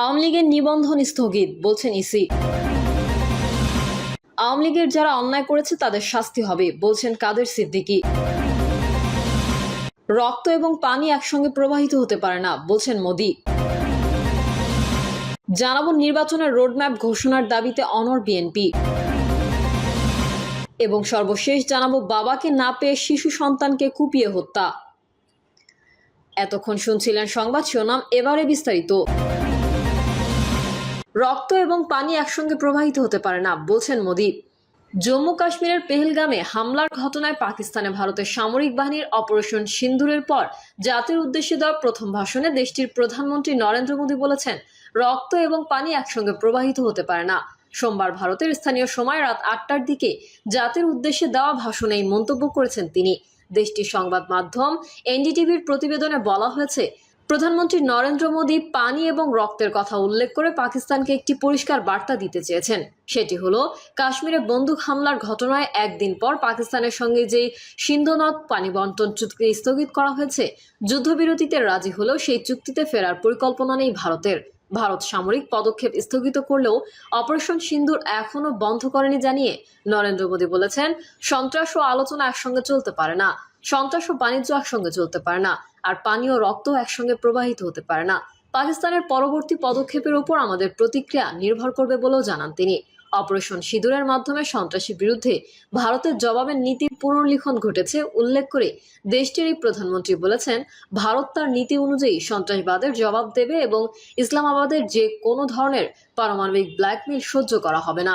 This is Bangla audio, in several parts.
আওয়ামী লীগের নিবন্ধন স্থগিত, বলছেন ইসি। আওয়ামী লীগের যারা অন্যায় করেছে, তাদের শাস্তি হবে, বলছেন কাদের সিদ্দিকী। রক্ত এবং পানি একসঙ্গে প্রবাহিত হতে পারে না, বলছেন মোদি। জানাব নির্বাচনের রোডম্যাপ ঘোষণার দাবিতে অনর বিএনপি। এবং সর্বশেষ জানাব বাবাকে না পেয়ে শিশু সন্তানকে কুপিয়ে হত্যা। এতক্ষণ শুনছিলেন সংবাদ শিরোনাম, এবারে বিস্তারিত। রক্ত এবং পানি একসঙ্গে প্রবাহিত হতে পারে না, বলছেন মোদী। জম্মু কাশ্মীরের পেহেলগামে হামলার ঘটনায় পাকিস্তানে ভারতের সামরিক বাহিনীর অপারেশন সিন্ধুরের পর জাতির উদ্দেশ্যে দেওয়া প্রথম ভাষণে দেশটির প্রধানমন্ত্রী নরেন্দ্র মোদী বলেছেন, রক্ত এবং পানি একসঙ্গে প্রবাহিত হতে পারে না। সোমবার ভারতের স্থানীয় সময় রাত আটটার দিকে জাতির উদ্দেশ্যে দেওয়া ভাষণে এই মন্তব্য করেছেন তিনি। দেশটির সংবাদ মাধ্যম এনডিটিভির প্রতিবেদনে বলা হয়েছে প্রধানমন্ত্রী নরেন্দ্র মোদী পানি এবং রক্তের কথা উল্লেখ করে পাকিস্তানকে একটি পরিষ্কার বার্তা দিতে চেয়েছেন। সেটি হল, কাশ্মীরে বন্দুক হামলার ঘটনায় একদিন পর পাকিস্তানের সঙ্গে যে সিন্ধনদ পানি বন্টন চুক্তি স্থগিত করা হয়েছে, যুদ্ধবিরতিতে রাজি হলেও সেই চুক্তিতে ফেরার পরিকল্পনা নেই ভারতের। ভারত সামরিক পদক্ষেপ স্থগিত করলেও অপারেশন সিন্দুর এখনও বন্ধ করেনি জানিয়ে নরেন্দ্র মোদী বলেছেন, সন্ত্রাস ও আলোচনা একসঙ্গে চলতে পারে না। সন্ত্রাস ও বাণিজ্য একসঙ্গে চলতে পারে না, আর পানীয় রক্ত একসঙ্গে প্রবাহিত হতে পারে না। পাকিস্তানের পরবর্তী পদক্ষেপের উপর আমাদের প্রতিক্রিয়া নির্ভর করবে বলেও জানান তিনি। অপারেশন সিঁদুরের মাধ্যমে সন্ত্রাসী বিরুদ্ধে ভারতের জবাবের নীতির পুনর্লিখন ঘটেছে উল্লেখ করে দেশটির এই প্রধানমন্ত্রী বলেছেন, ভারত তার নীতি অনুযায়ী সন্ত্রাসবাদের জবাব দেবে এবং ইসলামাবাদের যে কোনো ধরনের পারমাণবিক ব্ল্যাকমেল সহ্য করা হবে না।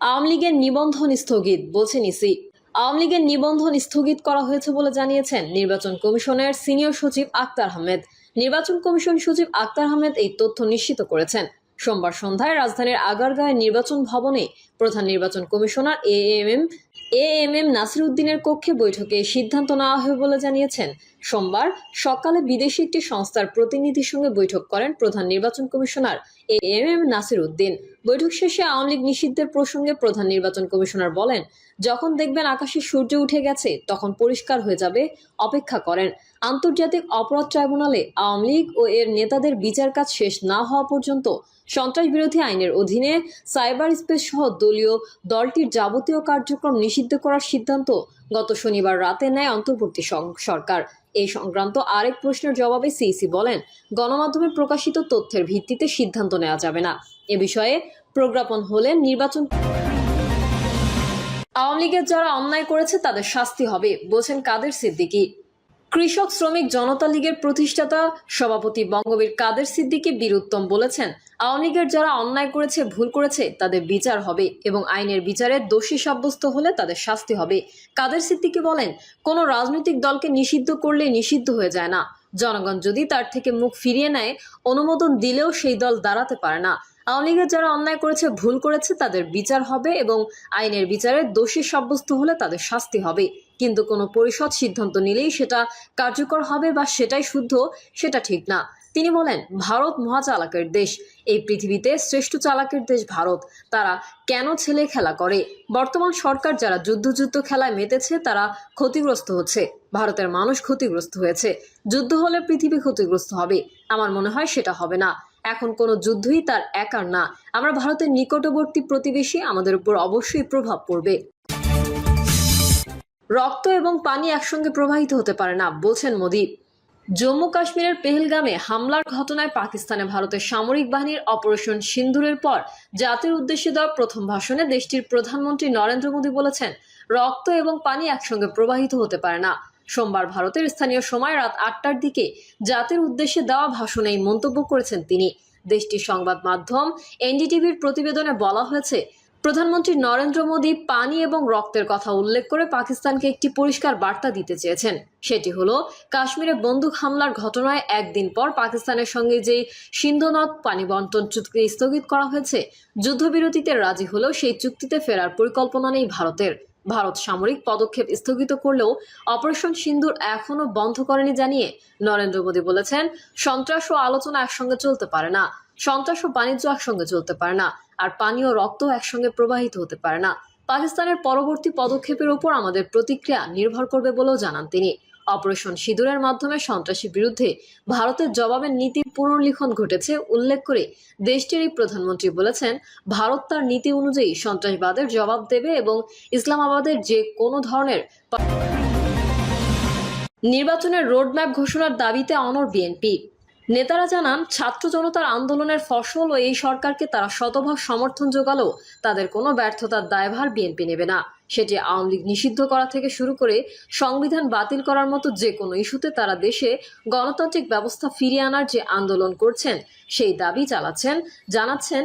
আওয়ামী লীগের নিবন্ধন স্থগিত বলছেন ইসি আওয়ামী লীগের নিবন্ধন স্থগিত করা হয়েছে বলে জানিয়েছেন নির্বাচন কমিশনের সিনিয়র সচিব আক্তার আহমেদ। নির্বাচন কমিশন সচিব আক্তার আহমেদ এই তথ্য নিশ্চিত করেছেন। সোমবার সন্ধ্যায় রাজধানীর আগারগাঁয় নির্বাচন ভবনে প্রধান নির্বাচন commissioner A M M A M M Nasir উদ্দিনের কক্ষে বৈঠকে সিদ্ধান্ত নেওয়া হবে বলে জানিয়েছেন সোমবার সকালে বিদেশি একটি সংস্থার প্রতিনিধির সঙ্গে বৈঠক করেন প্রধান নির্বাচন commissioner A M M Nasir Uddin. বৈঠক শেষে আওয়ামী লীগ নিষিদ্ধের প্রসঙ্গে প্রধান নির্বাচন কমিশনার বলেন, যখন দেখবেন আকাশে সূর্য উঠে গেছে, তখন পরিষ্কার হয়ে যাবে, অপেক্ষা করেন। আন্তর্জাতিক অপরাধ ট্রাইব্যুনালে আওয়ামী লীগ ও এর নেতাদের বিচার কাজ শেষ না হওয়া পর্যন্ত সন্ত্রাস বিরোধী আইনের অধীনে সাইবার স্পেস সহ দলীয় দলটির যাবতীয় কার্যক্রম নিষিদ্ধ করার সিদ্ধান্ত গত শনিবার রাতে নেয় অন্তর্বর্তী সরকার। এই সংক্রান্ত আরেক প্রশ্নের জবাবে সিইসি বলেন, গণমাধ্যমে প্রকাশিত তথ্যের ভিত্তিতে সিদ্ধান্ত নেওয়া যাবে না। এ বিষয়ে প্রজ্ঞাপন হলে নির্বাচন আওয়ামী লীগের যারা অন্যায় করেছে তাদের শাস্তি হবে, বলছেন কাদের সিদ্দিকী। কৃষক শ্রমিক জনতা লীগের প্রতিষ্ঠাতা সভাপতি বঙ্গবীর কাদের সিদ্দিকী বীরুত্তম বলেছেন, আওয়ামী লীগের যারা অন্যায় করেছে, ভুল করেছে, তাদের বিচার হবে এবং আইনের বিচারে দোষী সাব্যস্ত হলে তাদের শাস্তি হবে। কাদের সিদ্দিকী বলেন, কোনো রাজনৈতিক দলকে নিষিদ্ধ করলে নিষিদ্ধ হয়ে যায় না। জনগণ যদি তার থেকে মুখ ফিরিয়ে নেয়, অনুমোদন দিলেও সেই দল দাঁড়াতে পারে না। আওয়ামী লীগের যারা অন্যায় করেছে, ভুল করেছে, তাদের বিচার হবে এবং আইনের বিচারে দোষী সাব্যস্ত হলে তাদের শাস্তি হবে। কিন্তু কোনো পরিষদ সিদ্ধান্ত নিলেই সেটা কার্যকর হবে বা সেটাই শুদ্ধ, সেটা ঠিক না। তিনি বলেন, ভারত মহাচালাকের দেশ, এই পৃথিবীতে শ্রেষ্ঠ চালাকের দেশ ভারত। তারা কেন ছেলে খেলা করে? বর্তমান সরকার যারা যুদ্ধ যুদ্ধ খেলায় মেতেছে, তারা ক্ষতিগ্রস্ত হচ্ছে। ভারতের মানুষ ক্ষতিগ্রস্ত হয়েছে। যুদ্ধ হলে পৃথিবী ক্ষতিগ্রস্ত হবে। আমার মনে হয় সেটা হবে না। এখন কোনো যুদ্ধই তার একার না। আমরা ভারতের নিকটবর্তী প্রতিবেশী, আমাদের উপর অবশ্যই প্রভাব পড়বে। রক্ত এবং পানি একসঙ্গে প্রবাহিত হতে পারে না, বলছেন মোদী। জম্মু কাশ্মীরের পেহেলগামে হামলার ঘটনায় পাকিস্তানে ভারতের সামরিক বাহিনীর অপারেশন সিন্ধুরের পর জাতির উদ্দেশ্যে দেওয়া প্রথম ভাষণে দেশটির প্রধানমন্ত্রী নরেন্দ্র মোদী বলেছেন, রক্ত এবং পানি একসঙ্গে প্রবাহিত হতে পারে না। সোমবার ভারতের স্থানীয় সময় রাত আটটার দিকে জাতির উদ্দেশ্যে দেওয়া ভাষণে এই মন্তব্য করেছেন তিনি। দেশটির সংবাদ মাধ্যম এনডিটিভির প্রতিবেদনে বলা হয়েছে প্রধানমন্ত্রী নরেন্দ্র মোদী পানি এবং রক্তের কথা উল্লেখ করে পাকিস্তানকে একটি পরিষ্কার বার্তা দিতে চেয়েছেন। সেটি হলো, কাশ্মীরে বন্দুক হামলার ঘটনায় একদিন পর পাকিস্তানের সঙ্গে যে সিন্ধুনদ পানি বন্টন চুক্তি স্থগিত করা হয়েছে, যুদ্ধবিরতিতে রাজি হলেও সেই চুক্তিতে ফেরার পরিকল্পনা নেই ভারতের। ভারত সামরিক পদক্ষেপ স্থগিত করলেও অপারেশন সিন্দুর এখনও বন্ধ করেনি জানিয়ে নরেন্দ্র মোদী বলেছেন, সন্ত্রাস ও আলোচনা একসঙ্গে চলতে পারে না। সন্ত্রাস ও বাণিজ্য একসঙ্গে চলতে পারে না। আর পানি ও রক্ত একসঙ্গে প্রবাহিত হতে পারে না। পাকিস্তানের পরবর্তী পদক্ষেপের উপর আমাদের প্রতিক্রিয়া নির্ভর করবে বলেও জানান তিনি। অপারেশন সিঁদুরের মাধ্যমে সন্ত্রাসী বিরুদ্ধে ভারতের জবাবের নীতির পুনর্লিখন ঘটেছে উল্লেখ করে দেশটির প্রধানমন্ত্রী বলেছেন, ভারত তার নীতি অনুযায়ী সন্ত্রাসবাদের জবাব দেবে এবং ইসলামাবাদের যে কোনো ধরনের নির্বাচনের রোডম্যাপ ঘোষণার দাবিতে অনর বিএনপি। নেতারা জানান, ছাত্র জনতার আন্দোলনের ফসল ও এই সরকারকে তারা শতভাগ সমর্থন জোগালেও তাদের কোনো ব্যর্থতার দায়ভার বিএনপি নেবে না। সেটি আওয়ামী লীগ নিষিদ্ধ করা থেকে শুরু করে সংবিধান বাতিল করার মতো যে কোনো ইস্যুতে তারা দেশে গণতান্ত্রিক ব্যবস্থা ফিরিয়ে আনার যে আন্দোলন করছেন, সেই দাবি চালাচ্ছেন, জানাচ্ছেন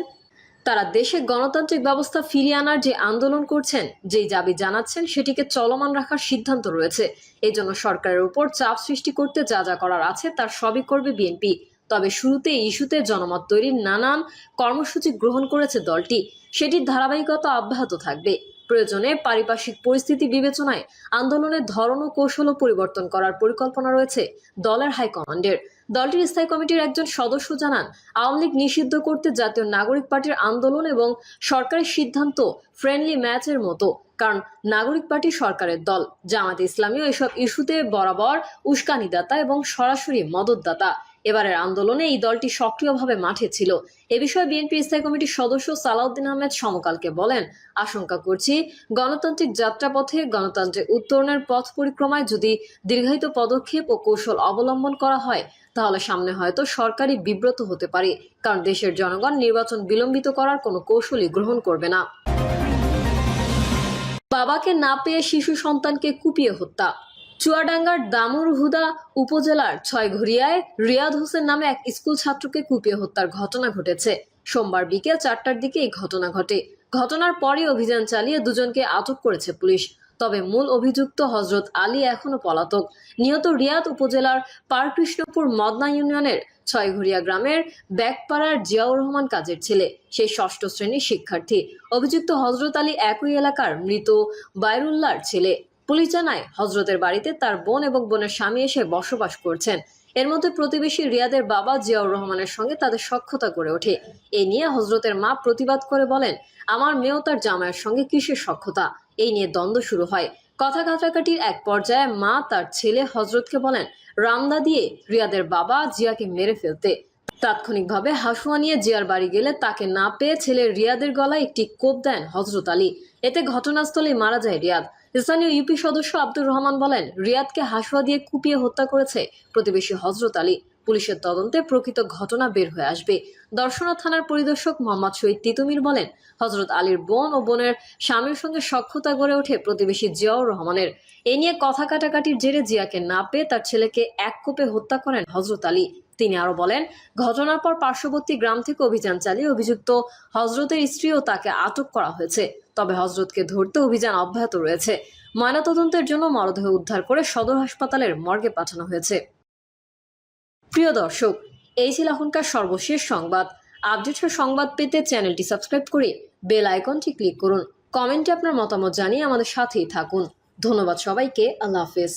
তারা দেশে গণতান্ত্রিক ব্যবস্থা ফিরিয়ে আনার যে আন্দোলন করছেন, যেই দাবি জানাচ্ছেন, সেটিকে চলমান রাখার সিদ্ধান্ত রয়েছে। এই জন্য সরকারের উপর চাপ সৃষ্টি করতে যা যা করার আছে, তার সবই করবে বিএনপি। তবে শুরুতে ইস্যুতে জনমত তৈরির নানান কর্মসূচি গ্রহণ করেছে দলটি। সেটির ধারাবাহিকতা অব্যাহত থাকবে। প্রয়োজনে পারিপার্শ্বিক পরিস্থিতি বিবেচনায় আন্দোলনের ধরন ও কৌশলও পরিবর্তন করার পরিকল্পনা রয়েছে দলের হাইকমান্ডের। দলটির স্থায়ী কমিটির একজন সদস্য জানান, আওয়ামী লীগ নিষিদ্ধ করতে জাতীয় নাগরিক পার্টির আন্দোলন এবং সরকারের সিদ্ধান্ত ফ্রেন্ডলি ম্যাচের মতো, কারণ নাগরিক পার্টি সরকারের দল। জামাত ইসলামীও এসব ইস্যুতে বরাবর উস্কানিদাতা এবং সরাসরি মদতদাতা। এবারের আন্দোলনে এই দলটি সক্রিয়ভাবে মাঠে ছিল। এ বিষয়ে বিএনপির স্থায়ী কমিটির সদস্য সালাউদ্দিন আহমেদ সমকালকে বলেন, আশঙ্কা করছি গণতান্ত্রিক যাত্রাপথে গণতন্ত্রের উত্তরণের পথ পরিক্রমায় যদি দীর্ঘায়িত পদক্ষেপ ও কৌশল অবলম্বন করা হয়, তাহলে সামনে হয়তো সরকারি বিব্রত হতে পারে, কারণ দেশের জনগণ নির্বাচন বিলম্বিত করার কোনো কৌশলই গ্রহণ করবে না। বাবাকে না পেয়ে শিশু সন্তানকে কুপিয়ে হত্যা চুয়াডাঙ্গার দামুরহুদা উপজেলার ছয়ঘরিয়ায় রিয়াদ হোসেন নামে এক স্কুল ছাত্রকে কুপিয়ে হত্যার ঘটনা ঘটেছে। সোমবার বিকেল চারটার দিকে এই ঘটনা ঘটে। ঘটনার পরে অভিযান চালিয়ে দুজনকে আটক করেছে পুলিশ। তবে মূল অভিযুক্ত হজরত আলী এখনও পলাতক। নিহত রিয়াদ উপজেলার পারকৃষ্ণপুর মদনা ইউনিয়নের ছয়ঘরিয়া গ্রামের ব্যাকপাড়ার জিয়াউর রহমান কাজের ছেলে। সেই ষষ্ঠ শ্রেণির শিক্ষার্থী। অভিযুক্ত হজরত আলী একই এলাকার মৃত বাইরুল্লাহর ছেলে। পুলিশ জানায়, হজরতের বাড়িতে তার বোন এবং বোনের স্বামী এসে বসবাস করছেন। এর মধ্যে প্রতিবেশী রিয়াদের বাবা জিয়াউর রহমানের সঙ্গে তাদের সখ্যতা করে ওঠে। এ নিয়ে হজরতের মা প্রতিবাদ করে বলেন, আমার মেয়েও তার জামাইয়ের সঙ্গে কিসের সখ্যতা? এই নিয়ে দ্বন্দ্ব শুরু হয়। কথা কাটাকাটির এক পর্যায়ে মা তার ছেলে হজরতকে বলেন, রামদা দিয়ে রিয়াদের বাবা জিয়াকে মেরে ফেলতে। তাৎক্ষণিকভাবে হাসুয়া নিয়ে জিয়ার বাড়ি গেলে তাকে না পেয়ে ছেলে রিয়াদের গলায় একটি কোপ দেন হজরত আলী। এতে ঘটনাস্থলেই মারা যায় রিয়াদ। স্থানীয় ইউপি সদস্য আব্দুর রহমান বলেন, রিয়াদকে হাসুয়া দিয়ে কুপিয়ে হত্যা করেছে প্রতিবেশী হজরত আলী। পুলিশের তদন্তে প্রকৃত ঘটনা বের হয়ে আসবে। দর্শনা থানার পরিদর্শক মোহাম্মদ শহীদ তিতুমির বলেন হজরত আলীর বোন ও বোনের স্বামীর সঙ্গে সখ্যতা গড়ে ওঠে প্রতিবেশী জিয়াউর রহমানের। এ নিয়ে কথা কাটাকাটির জেরে জিয়াকে না পেয়ে তার ছেলেকে এক কোপে হত্যা করেন হজরত আলী। তিনি আরও বলেন, ঘটনার পর পার্শ্ববর্তী গ্রাম থেকে অভিযান চালিয়ে অভিযুক্ত হজরতের স্ত্রীও তাকে আটক করা হয়েছে। তবে হজরতকে ধরতে অভিযান অব্যাহত রয়েছে। ময়নাতদন্তের জন্য মরদেহ উদ্ধার করে সদর হাসপাতালের মর্গে পাঠানো হয়েছে। প্রিয় দর্শক, এই ছিল এখনকার সর্বশেষ সংবাদ। আপডেটের সংবাদ পেতে চ্যানেলটি সাবস্ক্রাইব করে বেল আইকনটি ক্লিক করুন। কমেন্টে আপনার মতামত জানিয়ে আমাদের সাথেই থাকুন। ধন্যবাদ সবাইকে। আল্লাহ হাফেজ।